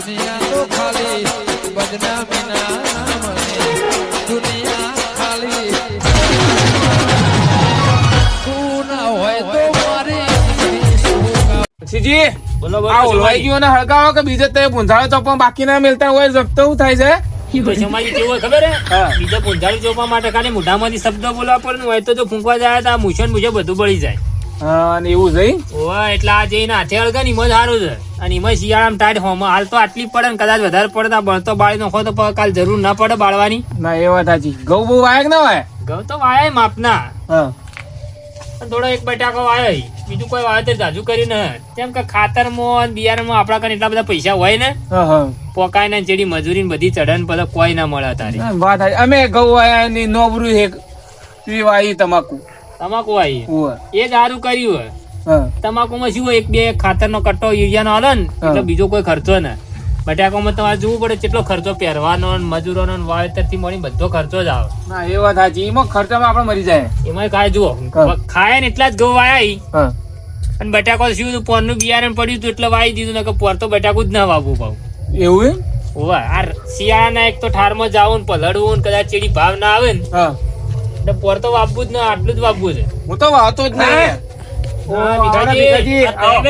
દુનિયા તો ખાલી બદનામીના નામની દુનિયા ખાલી? સીજી આ ઓલવાઈ ગયો ને હળગાવો કે બીજે તે પૂંછાળો તો પણ બાકી ના મિલતા હોય જપતો શું થાય છે? તો સમાજી કેવું હોય ખબર હે? બીજા પૂંજારી ચોપવા માટે ખાલી મોઢામાંથી શબ્દ બોલવા પડે હોય તો જો ફૂંકવા જાય તો આ મુશન મુજબ બધું બળી જાય. અને એવું જઈ ઓવા એટલે આ જઈને હાથે હળગે ને એમાં સારું છે. અને એમાં શિયાળામાં ટાઈટ હોમાં હાલ તો આટલી પડે ને કદાચ વધારે પડે બળતો બાળી નાખો તો કાલ જરૂર ના પડે બાળવાની. ના એ વાત સાચી. ઘઉં બહુ વાયક ના હોય ઘઉં તો વાયા માપના થોડો એક બટાકો વાયો બીજું કોઈ વાવેતર જાજુ કર્યું ને. કેમ કે ખાતરમાં અને બિયારણમાં આપણા કને એટલા બધા પૈસા હોય ને. પોકાય ને જેડી મજૂરી ને બધી ચડન બધા કોઈ ના મળે તારે. વાત અમે ઘઉં વાયા ની નોબરું એક પીવાઈ તમાકુ. તમાકુ આવી એ જ સારું કર્યું હોય. તમાકુ તમાકુમાં શું હોય? એક બે ખાતરનો કટ્ટો યુરિયાનો હાલે ને એટલે બીજો કોઈ ખર્ચો ને. બટાકામાં તમારે જોવું પડે કેટલો ખર્ચો પહેરવાનો મજૂરો મજૂરોનો વાવેતરથી મળી બધો ખર્ચો જ આવે. ના એ વાત સાચી. એમાં ખર્ચામાં આપણે મરી જાય. એમાં કાંઈ જુઓ. ખાય ને એટલા જ ઘઉં વાયા અને બટાકો શું પોરનું બિયારણ પડ્યું હતું એટલે વાવી દીધું ને કે પોર તો બટાકું જ ના વાવવું પાવ એવું હોવા આ શિયાળાના એક તો ઠારમાં જાવું ને પલળવું ને કદાચ ચીડી ભાવ ના આવે ને એટલે પોર તો વાપવું જ ના આટલું જ વાપવું છે. હું તો વાવતો જ નહીં.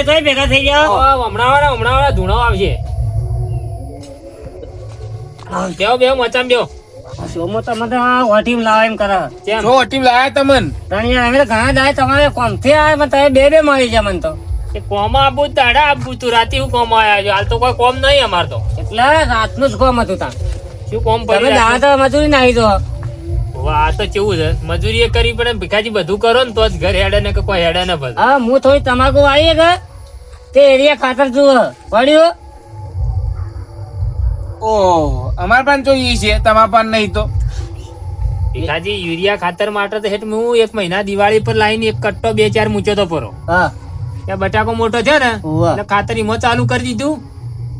તમે ભેગા થઈ જાઓ. હમણાં વાળા હમણાં વાળા ધૂણો આવશે. બેહો બેહો મચામ બેહો સોમો તમે તો ઓટીમ લાવે એમ કરે. કેમ? જો ટીમ લાયા તમન. તણી અમે ઘણા દાય તમારે કોમથી આવે પણ તમે બે બે મળી જાય મને તો. એ કોમ આપવું જ દાડા આપવું તું રાતે હું કોમ આયા છો? હાલ તો કોઈ કોમ નહીં અમાર તો. એટલે રાતનું જ કોમ હતું તા શું કોમ તમે પડી મજૂરી નાહી દો. આ તો કેવું છે? મજૂરી એ કરી પડે ભીખાજી બધું કરો ને તો જ ઘર હેડે ને કે કોઈ હેડે ને બધું. હા હું થોડી તમાકુ વાળી કે? તે એરિયા ખાતર જુઓ. પડ્યું? ઓ અમાર પાસે જોઈએ છે તમાર પણ નહીં તો. ભીખાજી યુરિયા ખાતર માટે તો હેઠ હું એક મહિના દિવાળી પર લાવીને એક કટ્ટો બે ચાર મૂચ્યો તો પરો. હા. ત્યાં બટાકો મોટો છે ને એટલે ખાતર ઈમો ચાલુ કરી દીધું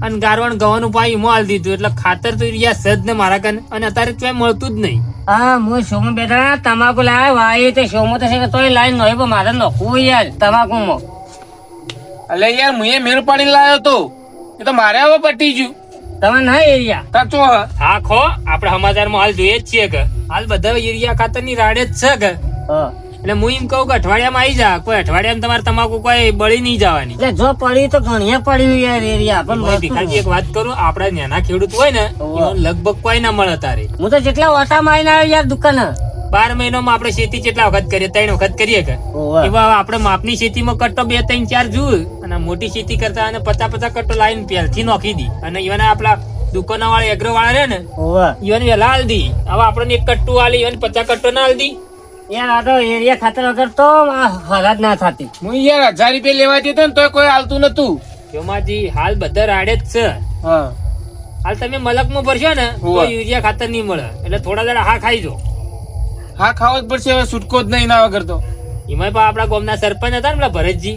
અને ગારવણ ગવાનું પાણી ઈમો હાલ દીધું. એટલે ખાતર તો યુરિયા સજ ને મારા કને. અને અત્યારે ક્યાંય મળતું જ નહીં. હા હું સોમો બેઠા તમાકુ લાવે વાય તે સોમો તો છે કે તોય લાઈન નહીં પણ મારે નખવું યાર તમાકુમાં. અલે યાર હું એ મેળ પાડીને લાવ્યો તો. એ તો મારે હવે પટી ગયું. તમે ના એરિયા. હા હા આપણે સમાચારમાં હાલ જોઈએ જ છીએ કે. હાલ બધા યુરિયા ખાતરની રાડે જ છે કે. હા. એટલે હું એમ કહું કે અઠવાડિયામાં આવી જા. કોઈ અઠવાડિયામાં તમારે તમાકુ કોઈ બળી નહીં જવાની. એટલે જો પડી તો ઘણીએ પડ્યું યાર એરિયા. પણ ભીખાજી એક વાત કરું આપડા નાના ખેડૂત હોય ને લગભગ કોઈ ના મળે તારે. હું તો જેટલા ઓટા મારીને આવ્યો યાર દુકાન. બાર મહિનામાં આપણે ખેતી કેટલા વખત કરીએ ત્રણ વખત કરીએ કે. એવા આપણે માપની ખેતીમાં કટ્ટો બે ત્રણ ચાર જોયું અને મોટી ખેતી કરતા અને પચાસ પચાસ કટ્ટો લાઈન પહેલથી નોખી દી. અને ઈવન આપડા દુકાનો વાળા એગ્રો વાળા રે ને ઈવન વેલા હાલ દી. હવે આપણને એક કટ્ટુ હાલી ઈવન પચાસ કટ્ટો ના હાલ દી. યાર આ તો એરિયા ખાતર વગર તો આ હરાજ ના થતી. હું યાર હજાર રૂપિયા લેવા દેતો ને તોય કોઈ હાલતું નતું. જોમાજી હાલ બધા રાડે જ છે. હાલ તમે મલકમાં ભરશો ને તો યુરિયા ખાતર નહીં મળે. એટલે થોડા દાડા હા ખાઈ જો. હા ખાવો જ પડશે હવે છૂટકો જ નહીં ના વગર તો. એમાં પણ આપડા ગામના સરપંચ હતા ને પેલા ભરતજી.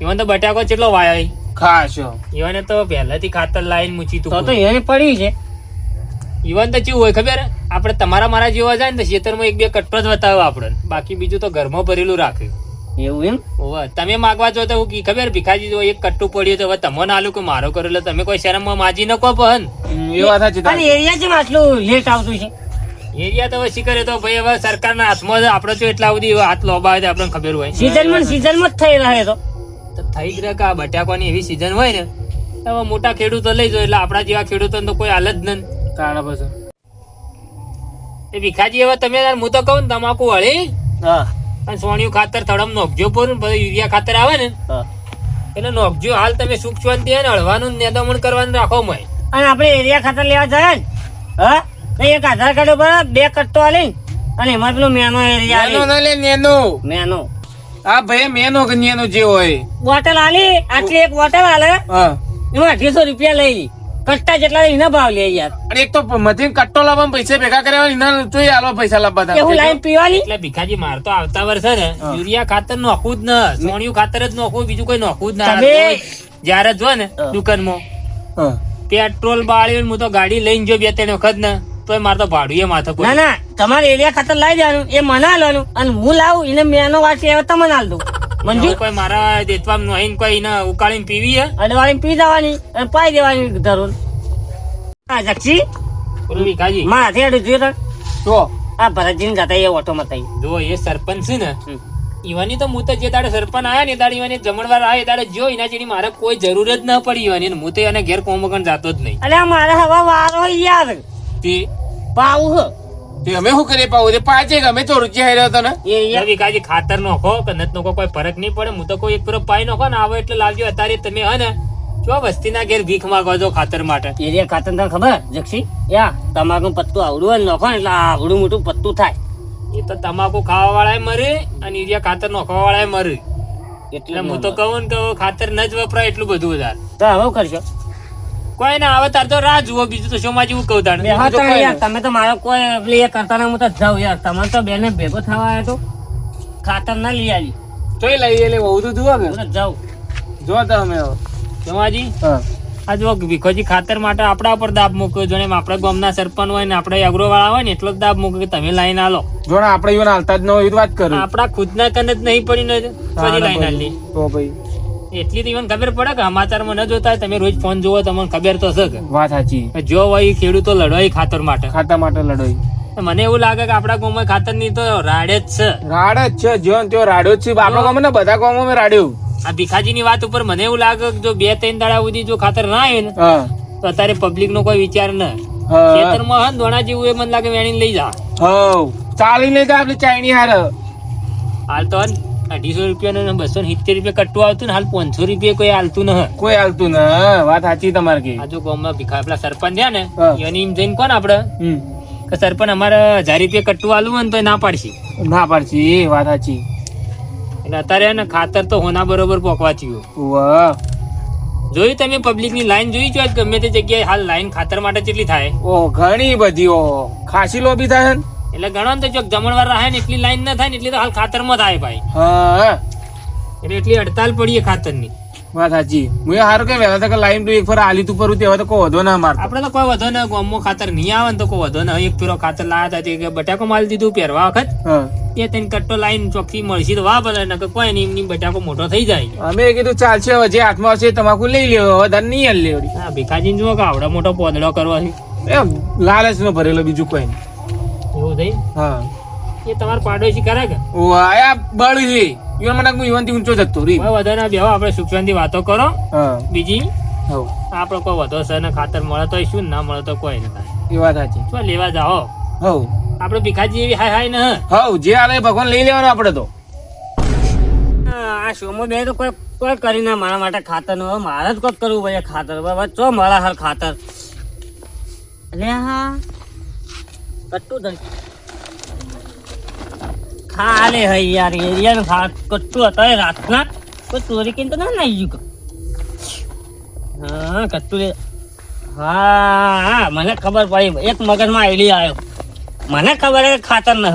એમાં તો બટાકો કેટલો વાયો ખાશો. ઈવને તો પહેલાથી ખાતર લાઈન મૂકી તો તો તું એને પડી છે. ઈવન તો કેવું હોય ખબર? આપણે તમારા મારા જેવા જાય ને તો ખેતરમાં એક બે કટ્ટો જ બતાવે આપણે બાકી બીજું તો ઘરમાં ભરેલું રાખ્યું એવું એમ? ઓવે તમે માગવા જો તો હું કી ખબર? ભીખાજી જો એક કટ્ટુ પડ્યું તો હવે તમને આલુ કે મારો કરો એટલે તમે કોઈ શરમમાં માજી ન કહો પહન એ વાત સાચી પણ એરિયા છે આટલું લેટ આવતું છે? એરિયા તો વસી કરે તો ભાઈ હવે સરકારના હાથમાં છે. આપણે તો એટલા બધી હાથ લોબાવે તો આપણને ખબર હોય. સીઝનમાં સીઝનમાં જ થઈ રહે તો. તો થઈ જ રહે કે આ બટાકાની એવી સીઝન હોય ને? હવે મોટા ખેડૂતો લઈ જો એટલે આપણા જેવા ખેડૂતોને તો કોઈ હાલ જ નહીં. તાણા પછી એ ભીખાજી હવે તમે યાર હું તો કહું તમાકુ વળી. હા. અને સોણિયું ખાતર થડમ નોખજો પૂરું પછી યુરિયા ખાતર આવે ને. હા. એટલે નોખજો હાલ તમે સુખ શાંતિ હે ને હળવાનું ને નેદામણ કરવાનું રાખો મય. અને આપણે એરિયા ખાતર લેવા જાય ને? હા? એક આધાર કાર્ડ ઉપર બે કટ્ટો આલી અને એમાં પેલું મેનો એરિયા મેનો ના લે મેનો. મેનો. હા ભાઈ મેનો કે નેનો જે હોય. બોટલ આલી આટલી એક બોટલ આલે. હા. એમાં અઢીસો રૂપિયા લઈ. કટ્ટા જેટલા એના ભાવ લે યાર. અને એક તો મધીન કટ્ટો લાવવા પૈસા ભેગા કર્યા હોય એના તો આલો પૈસા લાવવા એવું લાઈન પીવાની? એટલે ભીખાજી માર તો આવતા વર્ષે ને યુરિયા ખાતર નોખવું જ ન સોણિયું ખાતર જ નોખવું બીજું કોઈ નોખવું જ ના. તમે- જ્યારે જો ને. દુકાનમાં પેટ્રોલ બાળ્યું હું તો ગાડી લઈને જો બે ત્રણ વખત ને તો મારે તો ભાડું એ માથે ના ના તમારે એરિયા ખાતર લાવી દેવાનું એ મને લેવાનું અને હું લાવું એને મેનો વાંચી આવે તમને આલ દઉં. એવું કોઈ મારા દેતવા નહીં કોઈ ને ઉકાળીને પીવી હે? વાળીને પી જવાની અને પાઈ દેવાની ધરું આ જક્ષી પેલું ભીખાજી. મારાથી અડું જોયું? તો? આ ભરતજીને જતા એ ઓટો માં થઈ જો એ સરપંચ છે ને ઈવાની તો હું તો જે દાડે સરપંચ આયા ને દાડે ઈવાની જમણવાર આયા એ દાડે જો એના જેની મારે કોઈ જરૂર જ ન પડી ઈવાની ને હું તો એને ઘેર કોમ વગર જાતો જ નહીં. અરે મારે હવા વારો યાર. તે. પાવું હ. તે અમે શું કરીએ પાવું તે પાછી અમે તો રૂચિયા રહ્યો હતો ને? એ એ ખાતર નોખો કે નત નોખો કોઈ ફરક નહીં પડે. હું તો કોઈ એક પૂરો પાઈ નોખો ને આવે એટલે લાવજો. અત્યારે તમે હે ને જો વસ્તીના ઘેર ભીખ માંગો છો ખાતર માટે. એરિયા ખાતર તને ખબર? જક્ષી યા તમાકુ પત્તું આવડું હોય ને એટલે આવડું મોટું પત્તું થાય. એ તો તમાકુ ખાવા વાળાએ મરે અને એરિયા ખાતર નોખવા વાળાએ મરે. એટલે હું તો કહું ને કે ખાતર ન જ વપરાય એટલું બધું વધારે. તો હવે કરશો? કોઈ ના આવે તાર તો રાહ જુઓ બીજું તો શોમાં જેવું કહું તાણ યાર તમે તો મારો કોઈ પેલી કરતા ના હું તો જાઉં યાર. તમારે તો બેને ભેગો થવા આવ્યો તો. ખાતર ના લઈ આવી તોય લઈ એટલે બહુ તો જુઓ કે. જાઉં. જો તો અમે શોમાજી આ જો ભીખોજી ખાતર માટે આપણા ઉપર દાબ મૂક્યો. જોને આપણા ગામના સરપંચ હોય ને આપણે અગ્રો વાળા હોય ને એટલો જ દાબ મૂક્યો કે તમે લાઈન આલો. જો ને આપણે ઈવન હાલતા જ ન હોય વાત કરું. આપણા ખુદના કને જ નહીં પડી ને લાઈન આલી. તો ભાઈ. એટલી તો ઈવન ખબર પડે કે સમાચારમાં ન જોતા તમે રોજ ફોન જોવો તમને ખબર તો હશે વાત સાચી. જો હોય ખેડૂતો લડવાય ખાતર માટે. ખાતર માટે લડોઈ મને એવું લાગે કે આપડા ગામમાં ખાતરની તો રાડે જ છે. રાડ જ છે જો ત્યો રાડ્યો જ છે. આપણા ગામમાં ને બધા ગામમાં મેં રાડ્યું. આ ભીખાજી ની વાત ઉપર મને એવું લાગે કે જો બે ત્રણ દાડા સુધી જો ખાતર ના આવે ને તો અત્યારે પબ્લિક નો કોઈ વિચાર ન. ખેતરમાં હે ને દોણા જેવું એ મને લાગે વેણી લઈ જા. હો ચાલી લઈ જા આપણી ચાઇની હાર. હાલ તો અઢીસો રૂપિયા ને બસો સિત્તેર રૂપિયા કટ્ટું આવતું ને હાલ પાંચસો રૂપિયા કોઈ હાલતું ન કોઈ હાલતું ન વાત સાચી તમારે કે. આ જો ગામમાં ભીખા પેલા સરપંચ રહ્યા ને એની એમ જઈને કોણ આપડે? કે સરપંચ અમારે હજાર રૂપિયા કટ્ટું આલું હોય ને તો ના પાડશી. ના પાડશી એ વાત સાચી. એટલે અત્યારે ને ખાતર તો હોના બરોબર પોકવા થયું. જોયું તમે પબ્લિકની લાઈન જોઈ છો ગમે તે જગ્યાએ હાલ લાઈન ખાતર માટે કેટલી થાય? ઓ ઘણી બધી ઓ. ખાસી લોબી થાય? એટલે ગણો ને તો જો જમણવાર રહે ને એટલી લાઈન ના થાય ને એટલી તો હાલ ખાતરમાં થાય ભાઈ. હા એટલે એટલી હડતાલ પડીએ ખાતરની. વાત સાચી. હું હારું કે વહેલા તક લાઈન એક ફર આલી તું પરું તેવા તો કોઈ વધો ના મારતો. આપણે તો કોઈ વધો ને ગામમાં ખાતર નહીં આવે ને તો કોઈ વધો ને. એક પીરો ખાતર લાયા હતા કે બટાકો માલ દીધું પહેરવા વખત. એ તેને કટ્ટો લાઈન ચોખ્ખી મળશે તો વાહ ભલે નકર કોઈ નહીં એમની બટાકો મોટો થઈ જાય. અમે કીધું ચાલશે હવે જે હાથમાં હશે એ તમાકુ લઈ લેવો હવે ધન નહીં લેવડી. હા ભીખાજી જુઓ કે આવડો મોટો પોદડો કરવાથી એમ લાલચ નો ભરેલો બીજું કોઈ નહીં. એવું થઈ? હા. એ તમારે પાડોશી કરે કે? ઓ બળી ઈવન મને હું ઈવનથી ઊંચો જતો રી કોઈ વધો બેહો આપણે સુખ શાંતિ વાતો કરો. બીજી? હવ. કોઈ વધો છે ને ખાતર મળે તો શું ના મળે તો કોઈ ના એ વાત સાચી. શું લેવા જાઓ. હવ. આપણે ભીખાજી એવી હાય હાય ને. હવ જે હાલે ભગવાન લઈ લેવાનો આપણે તો. આ સોમો બે તો કોઈ કોઈ કરી ના મારા માટે ખાતરનું મારે જ કોઈ કરવું ભાઈ ખાતર. બાબા ચો મારા હાલ ખાતર. અલે હા. કટ્ટું ધન. ખાલે હઈ યાર એરિયા નું ખા કટ્ટું હતા રાતના. કોઈ ચોરી કરીને તો ના નાઈ ગયું હા, કટ્ટું હા મને ખબર પડી. એક મગજમાં આઈડિયા આવ્યો. મને ખબર હે કે ખાતર ન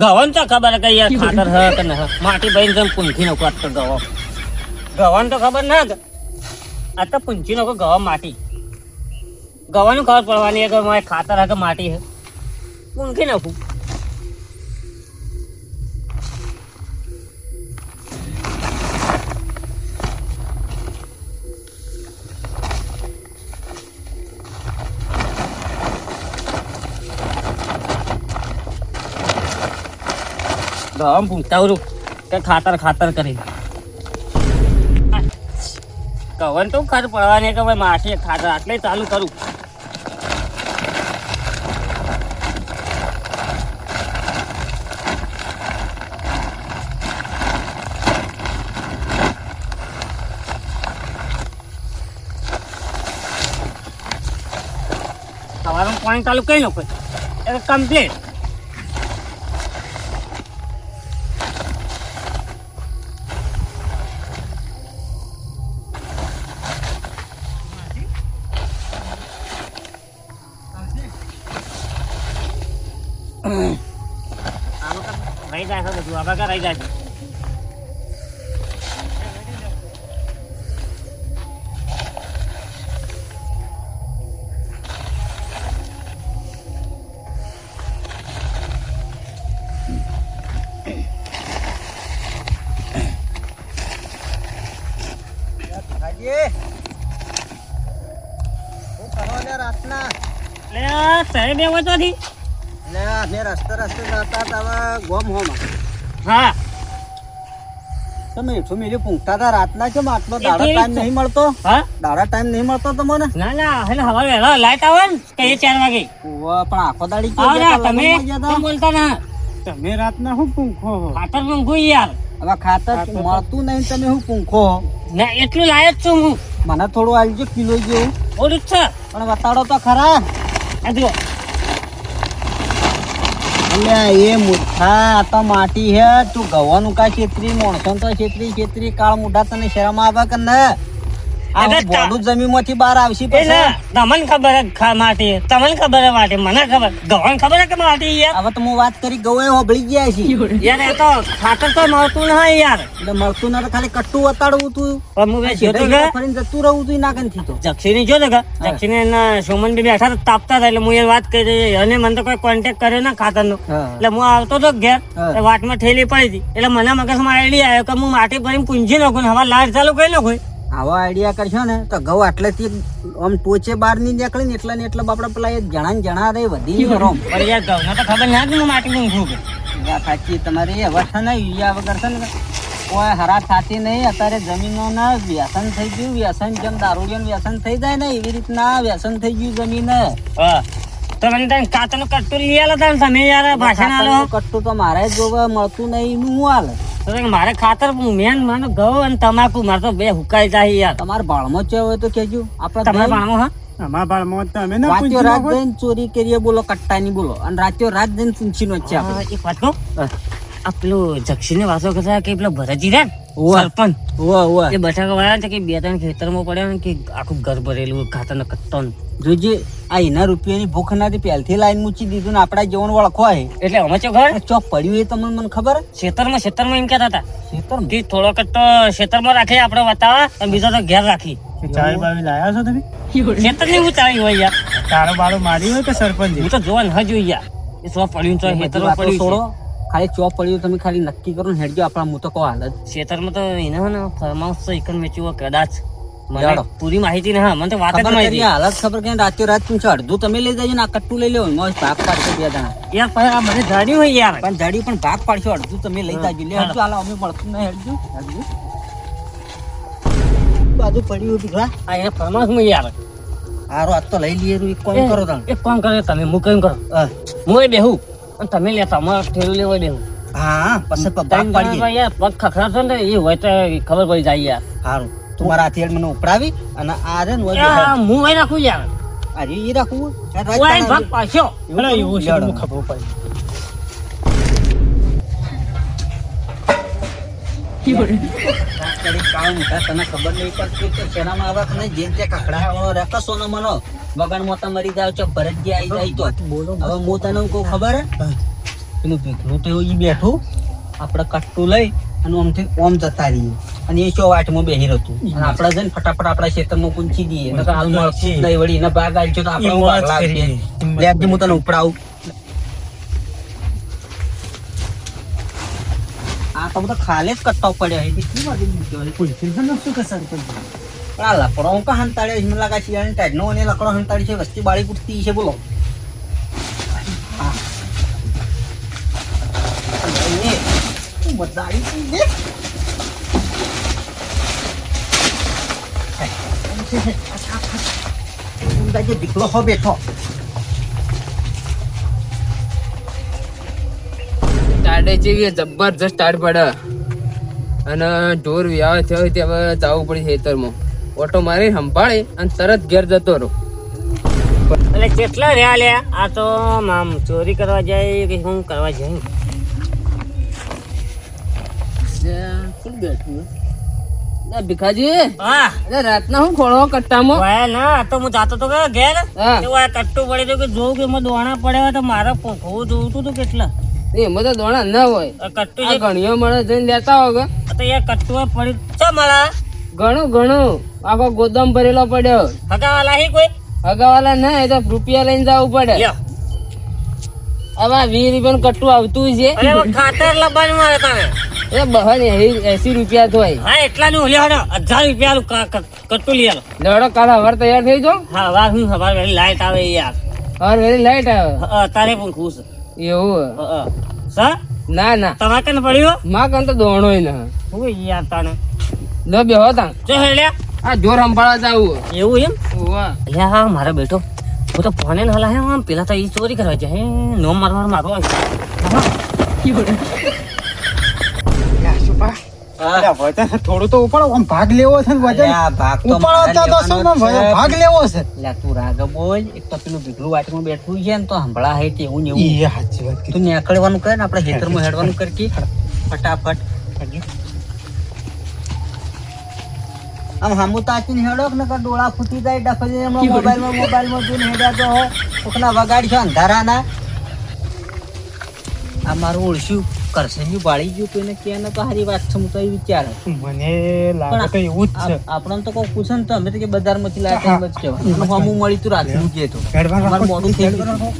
ગવન તો ખબર કે યાર ખાતર હ કે ન માટી ભાઈ જેમ પૂંછી નો કાટ તો ગવો. ગવન તો ખબર ના આ તો પૂંછી નો ગવા માટી. ગવાનું ખબર પડવાની મારે ખાતર હે કે માટી હે? પૂંખી નાખું પૂછતા ઉરું કે ખાતર ખાતર કરી કવન તો ખર પડવાની કે ભાઈ માસી ખાતર આટલે ચાલુ કરું પાણી ચાલુ કરી નાખો એટલે કમ્પ્લીટ રહી જાય છે બધું આ બગા રહી જાય છે રાતના. લે રસ્તે રસ્તે જતા ગોમ હોમાં. હા. તમે મીઠું મીઠું પૂંખતા હતા રાતના કેમ આટલો દાડા ટાઈમ નહીં મળતો? હા? દાડા ટાઈમ નહીં મળતો તમને? ના ના એટલે હવારે વહેલો લાઈટ આવે ને કે ચાર વાગે. ઉવ્વ, પણ આખો દાડી આવો તમે બોલતા ના? તમે રાતના શું પૂંખો ખાતર માંગુ યાર. હવે ખાતર મળતું નહીં તમે હું પૂંખો ના એટલું લાયક છું હું. મને થોડું આલજો કિલો જેવું. ઓલું જ છે. પણ બતાડો તો ખરા. જુઓ. અલ્યા, એ મૂર્ખા આ તો માટી હે. તું ગવાનું કા છેતરી મોણસો તો છેતરી છેતરી. કાળ મુઢા તને શરમ આવે કે ન? તા- બોડું બહાર આવશે એ તમને ખબર માટી તમને ખબર માટી મને ખબર ખબર કે માટી યાર? હવે તો હું વાત કરી ગૌએ હોબળી ગયા છે. યાર એ તો ખાતર તો મળતું નહીં યાર. એટલે મળતું ના ખાલી કટ્ટું વતાડવું તું. પણ હું બે જોતો ફરીને જતું રહું તું ના કંથી તો. જક્ષીની જો ને જક્ષીને સુમન બી બેઠા તાપતા હતા એટલે હું એ વાત કરી અને મને તો કોઈ કોન્ટેક્ટ કર્યો ના ખાતરનો. એટલે હું આવતો હતો ઘેર. એ વાટમાં ઠેલી પડી હતી. એટલે મને મગજમાં આઈડિયા આવ્યો કે હું માટી ભરીને પૂંજી નાખું ને હવા લાઈટ ચાલુ કરી નાખું. આવા આઈડિયા કરશો ને તો ઘઉં આટલેથી આમ ટોચે બહારની નીકળે ને એટલા ને એટલે બાપડા પેલા એ જણા ને જણા રે વધી ગયો રોમ પણ યાર ઘઉંમાં તો ખબર ના કે માટી પૂંખું કે. સાચી તમારી હવે છે ને યુરિયા વગર છે ને કોઈ હરા થતી નહીં. અત્યારે જમીનો ના વ્યસન થઈ ગયું વ્યસન જેમ દારૂડિયો વ્યસન થઈ જાય ને એવી રીતના વ્યસન થઈ ગયું જમીન. હા. તો મને તને કાતરનું કટ્ટું લઈ આલો તમે યાર ભાષણ આલો. કટ્ટું તો મારે જોવા મળતું નહીં હું હાલ? મારે ખાતર મેન મને ઘઉં અને તમાકુ મારે તો બે હુકાઈ જાય યાર. તમારે ભાળમાં છે હોય તો કેજો આપણે તમારે ભાણો હા? રાત્યો રાત જઈને ચોરી કરીએ બોલો કટ્ટાની બોલો. અને રાત્યો રાત જઈને પૂંછી નો છે આપણે. હા, એક વાત કહું? આ પેલું જક્ષીને વાતો કરતા કે પેલો ભરતજી રહ્યા ને, ઓવા. સરપંચ. ઓવા ઓવા એ બટાકા વાળા છે કે બે ત્રણ ખેતરમાં પડ્યા ને કે આખું ઘર ભરેલું ખાતર કટ્ટો જોજે આ એના રૂપિયાની ભૂખ નાથી પહેલથી લાઈન મૂકી દીધું ને આપડા જેવણ વળખો હે. એટલે અમે ચો ઘર? ચોક પડ્યું એ તમને મને ખબર? ખેતરમાં ખેતરમાં એમ કહેતા હતા. ખેતર કે થોડો કટ્ટો ખેતરમાં રાખી આપણે બતાવા અને બીજો તો ઘેર રાખી. ચાવી બાવી લાયા છો તમે? ખેતરની ઉતારી હોય યાર. તારો બાળો મારી હોય કે સરપંચ હું તો જોવા ન જોઈ યાર. એ સો પડ્યું તો ખેતરમાં પડ્યું છોડો. ખાલી ચોપ પડ્યું તમે ખાલી નક્કી કરો ને હેડજો. આપણા હું તો કહો હાલત ખેતરમાં તો એને હે ને ફાર્મ હાઉસ તો એકન વેચ્યું કદાચ. મને પૂરી માહિતી ને હા મને તો વાત જ નહીં હાલત ખબર કે રાત્યો રાત તું અડધું તમે લઈ જજો ને આ કટ્ટું લઈ લેવો મોજ ભાગ પાડશો બે જણા. યાર પણ આ મને જાણ્યું હોય યાર. પણ જાડ્યું પણ ભાગ પાડશો અડધું તમે લઈ જાજો. લે હજુ હાલ અમે મળતું નહીં હેડજો. હેડજો. બાજુ પડ્યું દીકરા આ એને ફાર્મ હાઉસમાં યાર. આરો આજ તો લઈ લઈએ એક કોમ કરો તમે? એક કોમ કરો તમે? હું કેમ કરો? હું. બેહું. અને તમે લેતા અમારે ઠેલું લેવા દેવું હા પછી પગ પાડી પગ ખખડાશો ને એ હોય તો ખબર પડી જાય યાર. હારું તમારા હાથી હેડ મને ઉપડાવી અને આ રે. હું વહી રાખું યાર? અરે એ રાખું ભાગ પાછો એવું છે ખબર પડી. તને ખબર નહીં પડતી કે શેનામાં આવા તને જેમ તે કકડાવાળો રે કશો મનો વગર મોતા મરી જાવ છો ભરતજી આવી જાય તો. હવે હું તને કહું ખબર? હે. પેલું ભીખનું તો ઈ બેઠું. આપણે કટ્ટું લઈ અને ઓમથી ઓમ જતા રહીએ. અને એ ચો વાટમાં બેહી રહેતું. અને આપણે જઈને ફટાફટ આપણા ખેતરમાં પૂંચી દઈએ. નકર હાલ મળતું નહીં વળી એના ભાગ આલજો તો આપણે ભાગ લાગશે લેજે હું તને ઉપડાવું. આ તો બધા ખાલે જ કટ્ટો પડ્યા છે. કેટલી વાર મૂક્યો છે? પોલીસ શું કસર પણ આ લકડો હું કાં હંતાડ્યો? મને લાગે છે અને ટેડનો અને લકડો હંતાડી છે, વસ્તી બાળી કૂટતી છે, બોલો. બધાડી હો બેઠો. ટાડે જેવી જબરજસ્ત ટાડ પડે. અને ઢોર વ્યાહ થયો તે હવે જવું પડે ખેતરમાં. ઓટો મારી સંભાળી અને તરત ઘેર જતો રહો. એટલે કેટલા રહ્યા લે? આ તો આમ ચોરી કરવા જાય કે શું કરવા જાય? ભીખાજી? હા. રાતના હું ખોળો કટ્ટામાં? વાય ના તો હું જાતો તો કે ઘેર. આ કટ્ટું પડે તો કે જોઉં કે એમાં દોણા પડ્યા હોય તો મારે પોખવું જોવું તું તો કેટલા? એમાં તો દોણા ના હોય. કટ્ટું ઘણીઓ મળે જઈને લેતા હોય તો એ કટ્ટું પડી ચો મળા? ઘણું ઘણું આખો ગોદામ ભરેલો પડ્યો. હગાવાલા હી કોઈ? હગાવાલા ના એ તો રૂપિયા લઈને જવું પડે. હવે વીસ રૂપિયા કટ્ટું આવતું છે. ખાતર લબાન મારે તમે એ બહન એસી રૂપિયા તો હા એટલા નું હડો. હજાર રૂપિયા કટ્ટું લઈ આલો લેવડો કાલ હવાર તૈયાર થઈ જો હા વાહ હું સવાર વેલી લાઈટ આવે યાર. હવાર વેલી લાઈટ આવે? તારે પણ ખુશ. એવું. સર? ના ના. તમારે કને પડ્યો? માં કન તો દોણો ના. હું યાર તાને લો બે હતા જો હેલ્યા આ જોર સંભાળા જાવું એવું એમ? ઓવા હા મારો બેટો હું તો ફોને ન હલા હે આમ પેલા તો ઈ ચોરી કરવા જાય હે? નો મારવા મારો થોડું તો ઉપાડો આમ ભાગ લેવો છે ને વજન? ભાગ ઉપાડો તો શું લેવો છે. તું રાગ બોલ. એક તો પેલું ભીગલું વાટમાં બેઠું છે ને તો હંભળા હે તે એવું. ને એવું. તું નીકળવાનું કર ને આપણે ખેતરમાં હેડવાનું કર ફટાફટ. આમ હામુ તાચીને હેડો કે ડોળા ફૂટી જાય હમણાં મોબાઈલમાં મોબાઈલમાં જોઈને હેડ્યા તો હો કોકના વગાડ છે અંધારાના. આ મારું ઓળશ્યું કરશે નું બાળી ગયું કોઈને કે ને તો હારી વાત છે હું તો એ વિચાર. મને લાગે તો એવું જ છે. આપ- આપણને તો કોઈ પૂછે ને તો અમે તો કે બજારમાંથી લાવ્યા એમ જ કહેવાય. હું મળી તું રાતનું કે તો. મારું મોડું થઈ ગયું.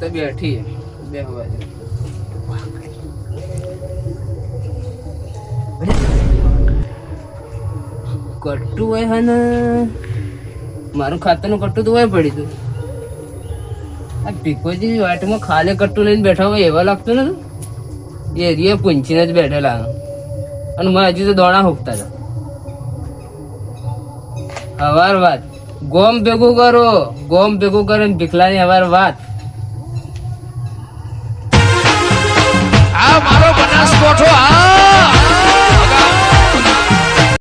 તો બેઠી બે કટ્ટુ હોય હે મારું ખાતાનું કટ્ટું તો હોય પડી તું આ ભીખોજી વાટમાં ખાલે કટ્ટુ લઈને બેઠા હોય એવા લાગતું ને એ એરિયા પૂંછીને જ બેઠેલા. અને મેં હજી તો દોણા હોકતા હતા. હવાર વાત. ગોમ ભેગું કરો. ગોમ ભેગું કરો ભીખલાની હવાર વાત.